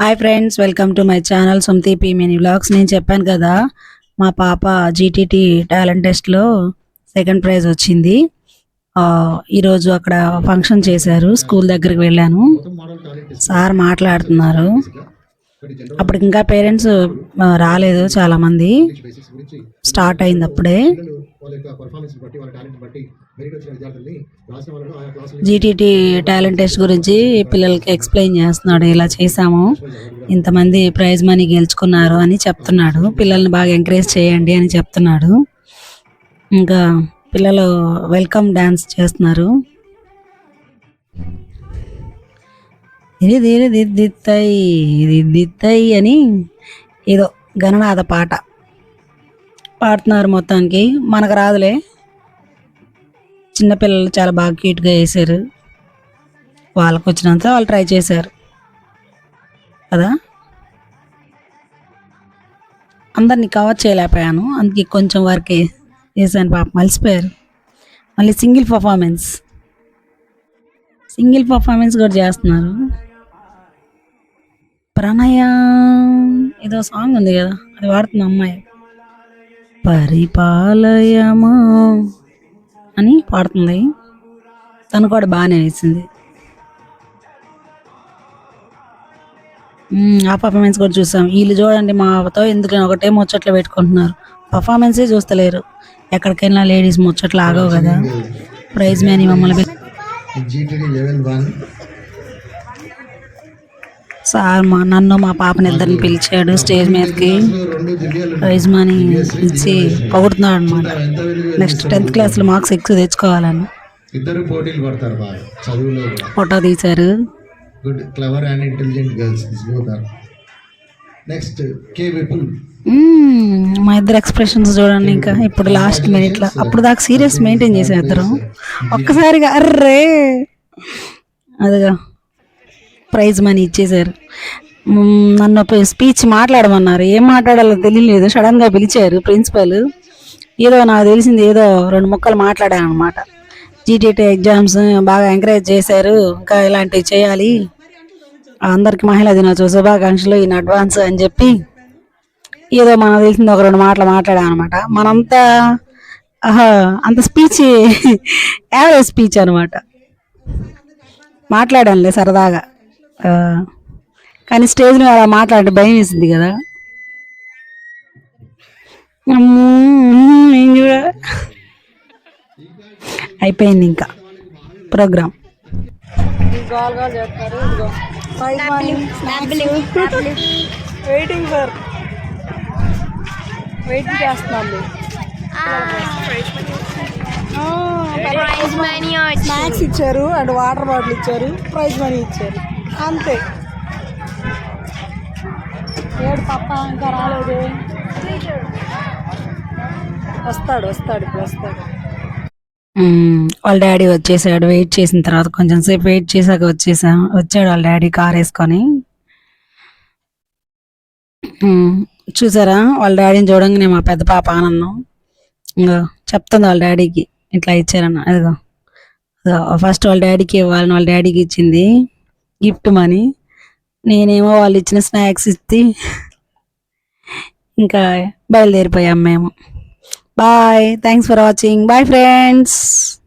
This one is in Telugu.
Hi friends welcome to my channel సొంతి P mini vlogs నేను చెప్పాను కదా మా పాప జీటీటీ టాలెంట్ టెస్ట్లో సెకండ్ ప్రైజ్ వచ్చింది. ఈరోజు అక్కడ ఫంక్షన్ చేశారు స్కూల్ దగ్గరికి వెళ్ళాను. సార్ మాట్లాడుతున్నారు. అప్పుడు ఇంకా పేరెంట్స్ రాలేదు చాలామంది. స్టార్ట్ అయింది అప్పుడే. జీటీటీ టాలెంట్ టెస్ట్ గురించి పిల్లలకి ఎక్స్ప్లెయిన్ చేస్తున్నాడు. ఇలా చేశాము. ఇంతమంది ప్రైజ్ మనీ గెలుచుకున్నారు అని చెప్తున్నాడు. పిల్లల్ని బాగా ఎంకరేజ్ చేయండి అని చెప్తున్నాడు. ఇంకా పిల్లలు వెల్కమ్ డ్యాన్స్ చేస్తున్నారు. ఇది దీని ఇది దిద్దై అని ఏదో గణనాథ పాట. పాడుతున్నారు మొత్తానికి. మనకు రాదులే. చిన్నపిల్లలు చాలా బాగా క్యూట్గా వేశారు వాళ్ళకు వచ్చినంత వాళ్ళు ట్రై చేశారు. కదా? అందరినీ కవర్ చేయలేకపోయాను. అందుకే కొంచెం వరకే చేశాను పాప. మలిసిపోయారు మళ్ళీ సింగిల్ పర్ఫార్మెన్స్ సింగిల్ పర్ఫార్మెన్స్ కూడా చేస్తున్నారు. ప్రణయ ఏదో సాంగ్ ఉంది కదా. అది వాడుతున్న అమ్మాయి. పరిపాలయమా? అని పాడుతుంది. తను కూడా బాగానే వేసింది. ఆ పర్ఫార్మెన్స్ కూడా చూసాం. వీళ్ళు చూడండి మాతో ఎందుకని ఒకటే ముచ్చట్లు పెట్టుకుంటున్నారు. పర్ఫార్మెన్సే చూస్తలేరు. ఎక్కడికైనా లేడీస్ ముచ్చట్లు ఆగవు కదా. ప్రైజ్ మ్యాన్ మమ్మల్ని జీటీడీ లెవెల్ వన్ సార్ మా నన్ను మా పాపని ఇద్దరిని పిలిచాడు స్టేజ్ మీదకి. ప్రైజ్ మనీ ఇచ్చి పొగుడుతున్నాడు అనమాట నెక్స్ట్ టెన్త్ క్లాస్లో మార్క్స్ ఎక్కువ తెచ్చుకోవాలని. ఇద్దరు పోటీలు పడతారు బాగా చదువులో కూడా. ఫోటో తీశారు. Good clever and intelligent girls next కే విపుల్ మా ఇద్దరు ఎక్స్ప్రెషన్స్ చూడండి ఇంకా. ఇప్పుడు లాస్ట్ మినిట్లో. అప్పుడు దాకా సీరియస్ మెయింటైన్ చేసే ఇద్దరం. ఒక్కసారిగా అర్రే. అదిగా. ప్రైజ్ మనీ ఇచ్చేశారు. నన్ను స్పీచ్ మాట్లాడమన్నారు. ఏం మాట్లాడాలో తెలియలేదు. సడన్గా పిలిచారు ప్రిన్సిపల్. ఏదో నాకు తెలిసింది ఏదో రెండు ముక్కలు మాట్లాడాను అనమాట జీటీటీ ఎగ్జామ్స్ బాగా ఎంకరేజ్ చేశారు. ఇంకా ఇలాంటివి చేయాలి. అందరికి మహిళా దినోత్సవ శుభాకాంక్షలు ఇన్ అడ్వాన్స్ అని చెప్పి ఏదో మనకు తెలిసింది ఒక రెండు మాటలు మాట్లాడాం అనమాట మనంతా అంత స్పీచ్ యావరేజ్ స్పీచ్ అనమాట మాట్లాడానులే సరదాగా. కానీ స్టేజ్ మీద అలా మాట్లాడే భయం వేసింది కదా. అయిపోయింది ఇంకా. ప్రోగ్రామ్. వెయిటింగ్ ఫర్ వెయిటింగ్ చేస్తున్నాను. ప్రైజ్ మనీ స్నాక్స్ ఇచ్చారు అండ్ వాటర్ బాటిల్ ఇచ్చారు ప్రైజ్ మనీ ఇచ్చారు. అంతే. ఏడు పప్ప ఇంకా రాలేదు. వస్తాడు వస్తాడు ఇప్పుడు వస్తాడు. వాళ్ళ డాడీ వచ్చేసాడు వెయిట్ చేసిన తర్వాత కొంచెం సేపు వెయిట్ చేశాక వచ్చేసాం. వచ్చాడు వాళ్ళ డాడీ కార్ వేసుకొని. చూసారా? వాళ్ళ డాడీని చూడంగానే మా పెద్ద పాప ఆనందం. ఇంకో చెప్తుంది వాళ్ళ డాడీకి ఇట్లా ఇచ్చారన్న అదిగో ఫస్ట్ వాళ్ళ డాడీకి ఇవ్వాలని వాళ్ళ డాడీకి ఇచ్చింది. Gift money. నేనేమో వాళ్ళు ఇచ్చిన స్నాక్స్ ఇచ్చి ఇంకా బయలుదేరిపోయాం మేము. Bye. Thanks for watching. Bye friends.